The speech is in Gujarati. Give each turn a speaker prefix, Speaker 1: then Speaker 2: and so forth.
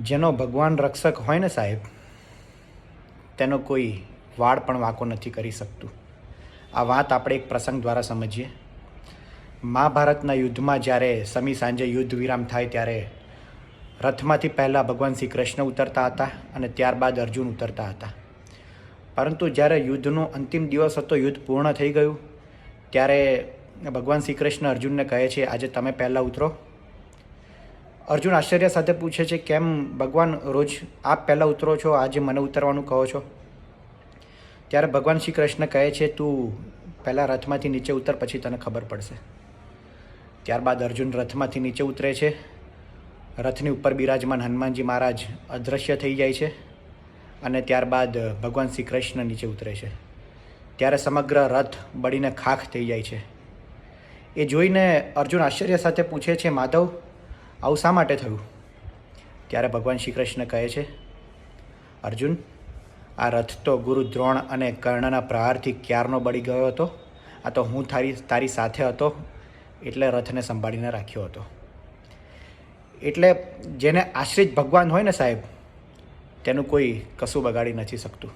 Speaker 1: જેનો ભગવાન રક્ષક હોય ને સાહેબ, તેનો કોઈ વાળ પણ વાંકો નથી કરી શકતું. આ વાત આપણે એક પ્રસંગ દ્વારા સમજીએ. મહાભારતના યુદ્ધમાં જ્યારે સમી સાંજે યુદ્ધ વિરામ થાય ત્યારે રથમાંથી પહેલાં ભગવાન શ્રી કૃષ્ણ ઉતરતા હતા અને ત્યારબાદ અર્જુન ઉતરતા હતા. પરંતુ જ્યારે યુદ્ધનો અંતિમ દિવસ હતો, યુદ્ધ પૂર્ણ થઈ ગયું, ત્યારે ભગવાન શ્રી કૃષ્ણ અર્જુનને કહે છે, આજે તમે પહેલાં ઉતરો. અર્જુન આશ્ચર્ય સાથે પૂછે છે, કેમ ભગવાન રોજ આપ પહેલાં ઉતરો છો? આજે મને ઉતરવાનું કહો છો? ત્યારે ભગવાન શ્રી કૃષ્ણ કહે છે, તું પહેલાં રથમાંથી નીચે ઉતર, પછી તને ખબર પડશે. ત્યારબાદ અર્જુન રથમાંથી નીચે ઉતરે છે. રથની ઉપર બિરાજમાન હનુમાનજી મહારાજ અદૃશ્ય થઈ જાય છે અને ત્યારબાદ ભગવાન શ્રી કૃષ્ણ નીચે ઉતરે છે. ત્યારે સમગ્ર રથ બળીને ખાખ થઈ જાય છે. એ જોઈને અર્જુન આશ્ચર્ય સાથે પૂછે છે, માધવ આવું શા માટે થયું? ત્યારે ભગવાન શ્રી કૃષ્ણ કહે છે, અર્જુન, આ રથ તો ગુરુ દ્રોણ અને કર્ણના પ્રહારથી ક્યારનો બળી ગયો હતો? આ તો હું તારી તારી સાથે હતો, એટલે રથને સંભાળીને રાખ્યો હતો. એટલે જેને આશ્રિત ભગવાન હોય ને સાહેબ, તેનું કોઈ કશું બગાડી નથી શકતું.